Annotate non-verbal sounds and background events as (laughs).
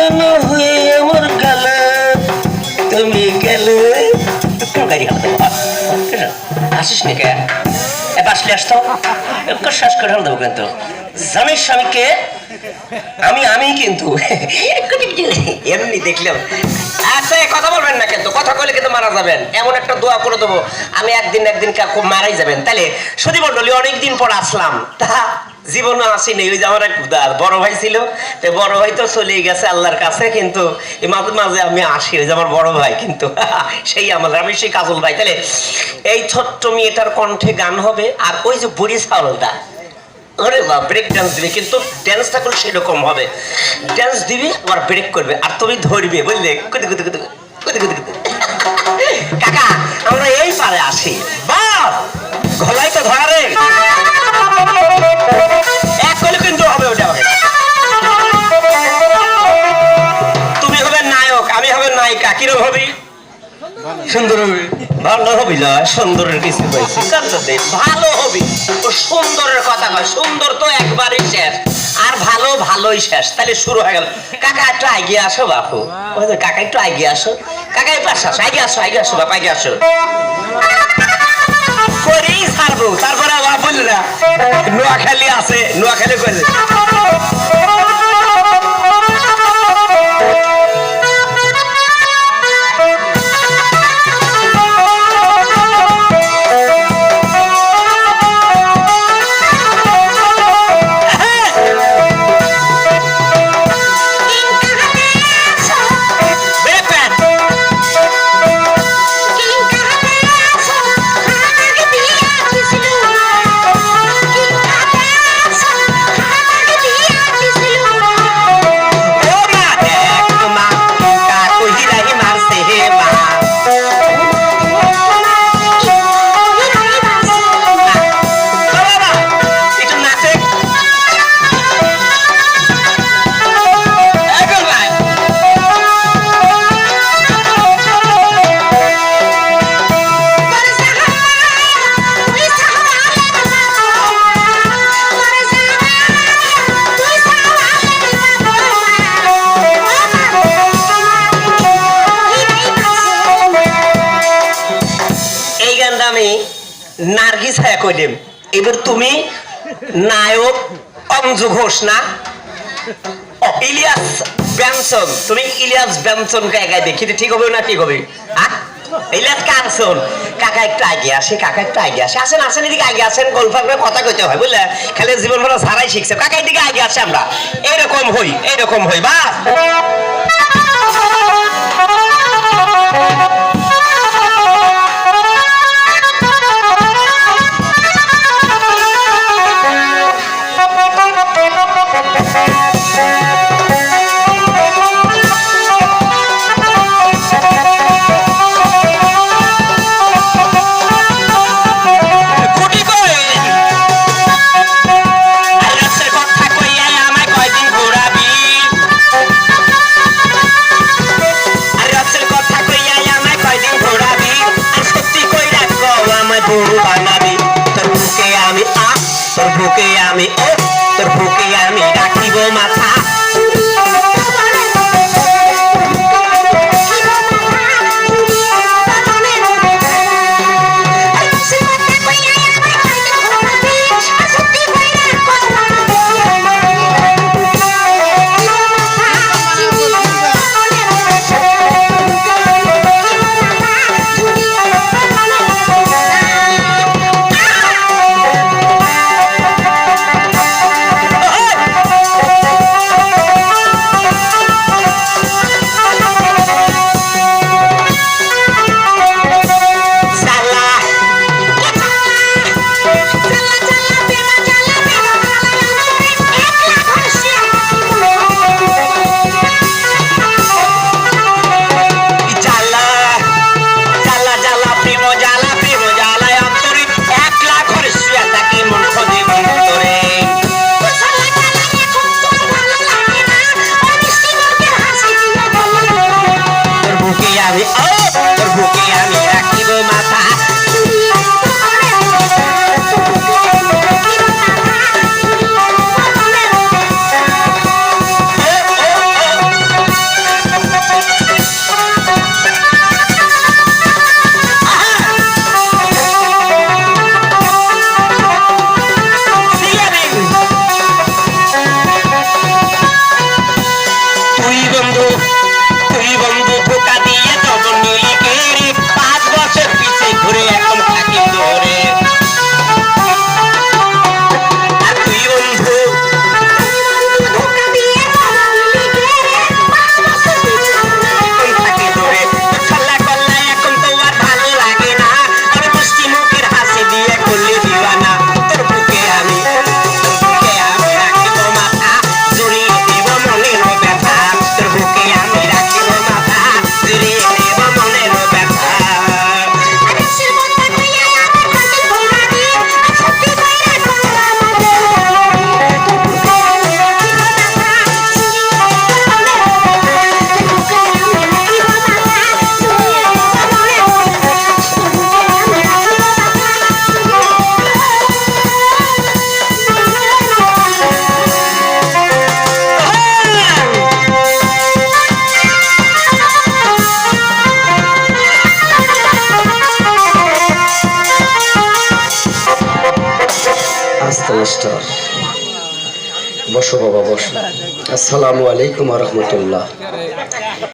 সাজানো হয়ে আমার গালে তুমি গেলে গাড়ি হাতে আসিস নাকি এ বাসলে আসতো শ্বাস করে দেবো কিন্তু। জানিস স্বামীকে আমি আমি কিন্তু এমনি দেখলাম। আচ্ছা কথা বলবেন না কিন্তু, কথা কইলে কিন্তু মারা যাবেন। এমন একটা দোয়া করে দেবো, আমি একদিন একদিন কাকু মারাই যাবেন। তাহলে সুদী মন্ডলী অনেকদিন পর আসলাম। তা জীবনে আসিনি ওই যে আমার এক দা- বড় ভাই ছিল। তো বড় ভাই তো চলে গেছে আল্লাহর কাছে, কিন্তু মাঝে মাঝে আমি আসি, ওই যে আমার বড় ভাই কিন্তু। (laughs) সেই আমার আমি সেই কাজল ভাই। তাহলে এই ছোট্ট মেয়েটার কণ্ঠে গান হবে, আর ওই যে বুড়ি চাউলটা। ওরে বা ব্রেক ডান্স দিবে, কিন্তু ড্যান্সটা করলে সেরকম হবে। ড্যান্স দিবি, আবার ব্রেক করবে, আর তুমি ধরবে, বুঝলে? কাকা, আমরা এই পারে আসি বাস গলাই তো ধরে। এক কিন্তু হবে ওটা তুমি হবে নায়ক, আমি হবি? সুন্দর হবি। ভালো হবি না সুন্দরের কিছু পাইছি। ভালো হবি। ও সুন্দরের কথা কয় সুন্দর তো একবারই শেষ। আর ভালো ভালোই শেষ। তাহলে শুরু হয়ে গেল। কাকা একটু এগিয়ে আসো বাপু। কাকা একটু এগিয়ে আসো। কাকা এই পাশে আসো এগিয়ে আসো এগিয়ে আসো বাপ এগিয়ে আসো। করেই ছাড়বো তারপরে আবার বললি না। নোয়াখালী আছে নোয়াখালী করে নার্গিস হ্যাঁ কইলাম এবার তুমি নায়ক অঞ্জু ঘোষ না? ইলিয়াস ব্যানসন তুমি ইলিয়াস ব্যানসন কে একাই দেখি ঠিক হবে না ঠিক হবে? ইলিয়াস কানসন কাকা একটু আগে আসে, কাকা একটু আগে আসে। আসেন আসেন, এদিকে আগে আসেন করে কথা কইতে হয়, বুঝলে? খালি জীবন ভরা সারাই শিখছে। কাকা এদিকে আগে আসে আমরা। এরকম হই এরকম হই বাস বুকে আমি তোর বুকে আমি রাখিব মাথা। মাস্টার বসো বাবা বসো। আসসালামু আলাইকুম রহমতুল্লাহ।